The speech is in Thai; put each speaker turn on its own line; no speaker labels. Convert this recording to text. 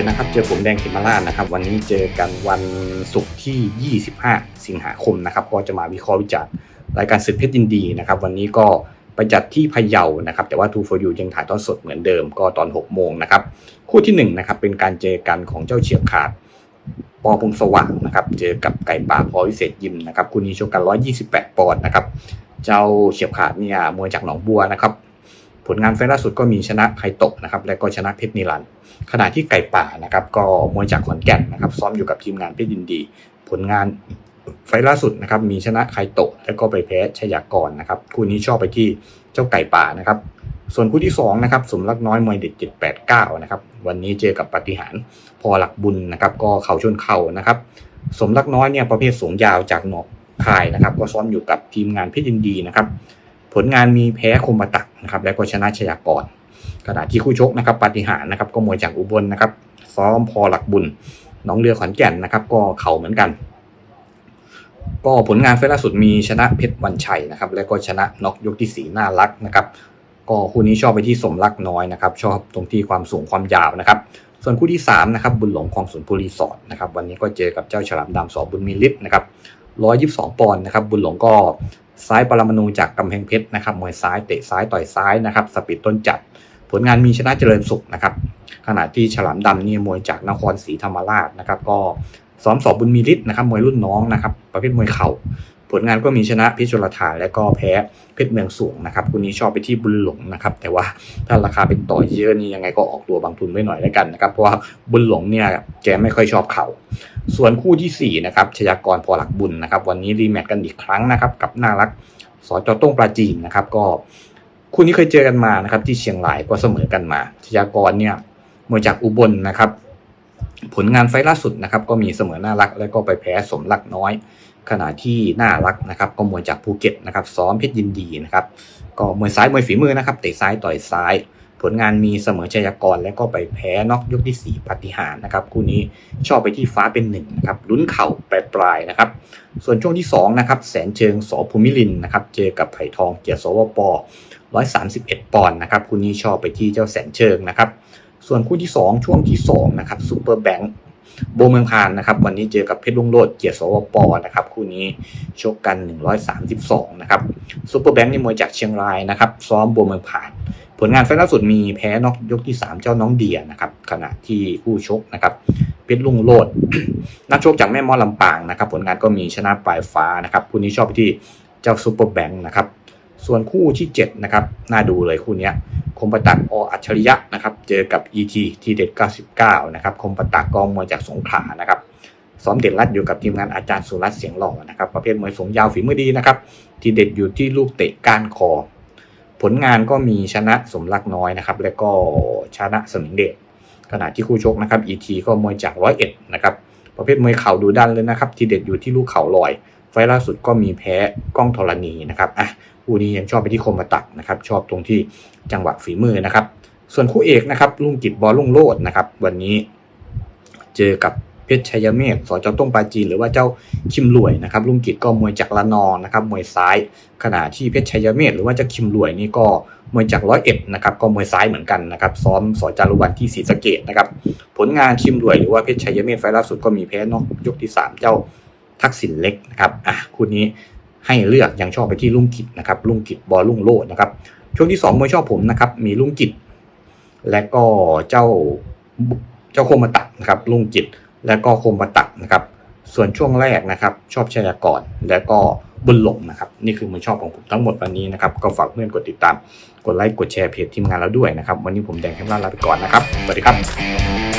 จนะครับ เจอผมแดงเขมราชนะครับ วันนี้เจอกันวันศุกร์ที่ 25 สิงหาคมนะครับ ก็จะมาวิเคราะห์วิจารณ์รายการศึกเพชรยินดีนะครับ วันนี้ก็ไปจัดที่พะเยานะครับ แต่ว่า2 for you ยังถ่ายทอดสดเหมือนเดิมก็ตอน 6 โมงนะครับ คู่ที่1นะครับเป็นการเจอกันของเจ้าเฉียบขาดปอพงสว่างนะครับ เจอกับไก่ป่าพอวิเศษยิมนะครับคู่นี้ชกกัน 128 ปอนด์นะครับ เจ้าเฉียบขาดเนี่ยมวยจากหนองบัวนะครับ ผลงานไฟล์ล่าสุดก็มีชนะไคโตะนะครับและก็ชนะเพชรนิรันด์ขณะที่ไก่ป่านะครับก็มวยจากขอนแก่นนะครับซ้อมอยู่กับทีมงานเพชรยินดี ผลงานไฟล่าสุดนะครับมีชนะไคโตะและก็ไปแพ้ชยากรนะครับคู่นี้ชอบไปที่เจ้าไก่ป่านะครับส่วนคู่ที่สองนะครับสมรักน้อยมวยเด็ด789นะครับวันนี้เจอกับปฏิหารพอหลักบุญนะครับก็เข่าชนเข่านะครับสมรักน้อยเนี่ยประเภทสูงยาวจากหนอกคายนะครับก็ซ้อมอยู่กับทีมงานเพชรยินดีนะครับ ผลงานมีแพ้คมตักนะครับและก็ชนะชยากรขณะที่คู่ชกนะครับปฏิหารนะครับก็มวยจากอุบลนะครับซ้อมพอหลักบุญน้องเรือขอนแก่นนะครับ ก็เข่าเหมือนกัน ก็ผลงานไฟล์ล่าสุดมีชนะเพชรวันชัยนะครับ และก็ชนะน็อกยกที่สีน่ารักนะครับก็คู่นี้ชอบไปที่สมรักน้อยนะครับ ชอบตรงที่ความสูงความยาวนะครับ ส่วนคู่ที่3นะครับบุญหลงของสุนทรรีสอร์นะครับ วันนี้ก็เจอกับเจ้าฉลามดำสอบุญมีฤทธิ์นะครับ122ปอนด์นะครับ บุญหลงก็ ซ้ายปรมาณูจากกำแพงเพชรนะครับมวยซ้ายเตะซ้ายต่อยซ้ายนะครับสปีดต้นจัด ผลงานมีชนะเจริญสุขนะครับขณะที่ฉลามดำนี่มวยจากนครศรีธรรมราชนะครับ ก็ซ้อมสอบบุญมีฤทธิ์นะครับมวยรุ่นน้องนะครับ ประเภทมวยเข่า ผลงานก็มีชนะพิชลธาและก็แพ้เพชรเมืองสูงนะครับคู่นี้ชอบไปที่บุญหลงนะครับ แต่ว่าถ้าราคาเป็นต่อเยอะนี่ยังไงก็ออกตัวบางทุนไว้หน่อยแล้วกันนะครับ เพราะว่าบุญหลงเนี่ยแกไม่ค่อยชอบเข่าส่วนคู่ที่สี่นะครับชยากรพอหลักบุญนะครับ วันนี้รีแมตช์กันอีกครั้งนะครับ กับน่ารักสจต้งปราจีนนะครับ ก็คู่นี้เคยเจอกันมานะครับ ที่เชียงรายก็เสมอกันมาชยากรเนี่ยมวยจากอุบลนะครับ ผลงานไฟล์ล่าสุดนะครับ ก็มีเสมอน่ารัก แล้วก็ไปแพ้สมรักน้อย ขณะที่น่ารักนะครับก็มวยจากภูเก็ตนะครับซ้อมเพชรยินดีนะครับก็มวยซ้ายมวยฝีมือนะครับเตะซ้ายต่อยซ้าย ผลงานมีเสมอชัยกร แล้วก็ไปแพ้น็อกยกที่ 4ปฏิหารนะครับคู่นี้ชอบไปที่ฟ้าเป็นหนึ่งนะครับลุ้นเข่าปลายปลายนะครับส่วนช่วงที่2นะครับแสนเชิงสภูมิลินนะครับเจอกับไผ่ทองเกียรติสวป131 ปอนด์นะครับคู่นี้ชอบไปที่เจ้าแสนเชิงนะครับส่วนคู่ที่ 2 ช่วงที่2นะครับซูเปอร์แบงค์ โบเมืองพานนะครับ วันนี้เจอกับเพชรลุงโลดเกียรติสวปนะครับ คู่นี้ชกกัน 132 นะครับซูเปอร์แบงค์นี่มวยจากเชียงรายนะครับ ซ้อมโบเมืองพาน ผลงานไฟล์ล่าสุดมีแพ้นอกยกที่ 3 เจ้าน้องเดียนะครับ ขณะที่คู่ชกนะครับเพชรลุงโลดนักชกจากแม่มอลำปางนะครับ ผลงานก็มีชนะปลายฟ้านะครับ คู่นี้ชอบที่เจ้าซูเปอร์แบงค์นะครับ ส่วนคู่ที่ 7 นะครับ น่าดูเลยคู่นี้คมปตักออัจฉริยะนะครับ เจอกับ ET ทีเด็ด 99 นะครับ คมปตักกองมวยจากสงขลานะครับ ซ้อมเด่นรัดอยู่กับทีมงานอาจารย์สุรัตน์เสียงหล่อนะครับ ประเภทมวยสูงยาวฝีมือดีนะครับ ทีเด็ดอยู่ที่ลูกเตะก้านคอ ผลงานก็มีชนะสมรักน้อยนะครับ และก็ชนะสมิงเดช ขณะที่คู่ชกนะครับ ET ก็มวยจากร้อยเอ็ดนะครับ ประเภทมวยเข่าดูดันเลยนะครับ ทีเด็ดอยู่ที่ลูกเข่าลอย ไฟล์ล่าสุดก็มีแพ้กล้องธรณีนะครับ อะ คู่นี้ยังชอบไปที่คมมาตักนะครับชอบตรงที่จังหวะฝีมือนะครับ ส่วนคู่เอกนะครับลุงกิจบอลลุงโลดนะครับวันนี้เจอกับเพชรชัยเมธสจต้งปาจีนหรือว่าเจ้าคิมรวยนะครับลุงกิจก็มวยจากละนองนะครับมวยซ้ายขณะที่เพชรชัยเมธหรือว่าเจ้าคิมรวยนี่ก็มวยจากร้อยเอ็ดนะครับก็มวยซ้ายเหมือนกันนะครับซ้อมสอจารุวันที่ศรีสะเกดนะครับผลงานคิมรวยหรือว่าเพชรชัยเมธไฟล์ล่าสุดก็มีแพ้นอกยกที่สามเจ้าทักษิณเล็กนะครับอะคู่นี้ ให้เลือกยังชอบไปที่ลุงกิจนะครับลุงกิจบอลลุงโลดนะครับช่วงที่2มวยชอบผมนะครับมีลุงกิจและก็เจ้าเจ้าโคมาตักนะครับลุงกิจและก็โคมาตักนะครับส่วนช่วงแรกนะครับ ชอบชายากรและก็บุญหลงนะครับ นี่คือมวยชอบของผมทั้งหมดวันนี้นะครับ ก็ฝากเพื่อนกดติดตาม กดไลค์กดแชร์เพจทีมงานเราด้วยนะครับ วันนี้ผมแดงแคมราลาไปก่อนนะครับ สวัสดีครับ